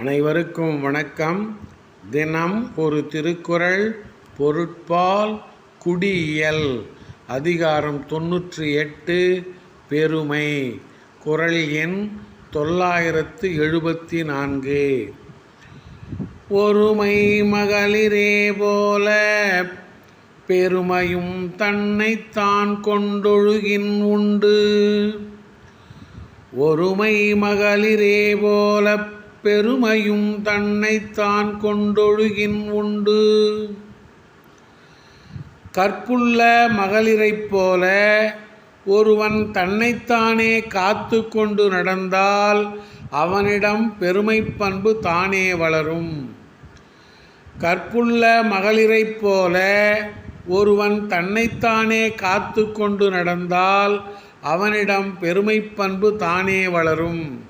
அனைவருக்கும் வணக்கம். தினம் ஒரு திருக்குறள் பொருட்பால் குடியியல் அதிகாரம் தொன்னூற்றி எட்டு பெருமை. குறள் எண் தொள்ளாயிரத்து எழுபத்தி நான்கு. ஒருமை மகளிரே போல பெருமையும் தன்னைத்தான் கொண்டொழுகின் உண்டு. ஒருமை மகளிரே போல பெருமையும் தன்னைத்தான் கொண்டொழுகின் உண்டு. கற்புள்ள மகளிரைப் போல ஒருவன் தன்னைத்தானே காத்து கொண்டு நடந்தால் அவனிடம் பெருமை பண்பு தானே வளரும். கற்புள்ள மகளிரைப் போல ஒருவன் தன்னைத்தானே காத்து கொண்டு நடந்தால் அவனிடம் பெருமை பண்பு தானே வளரும்.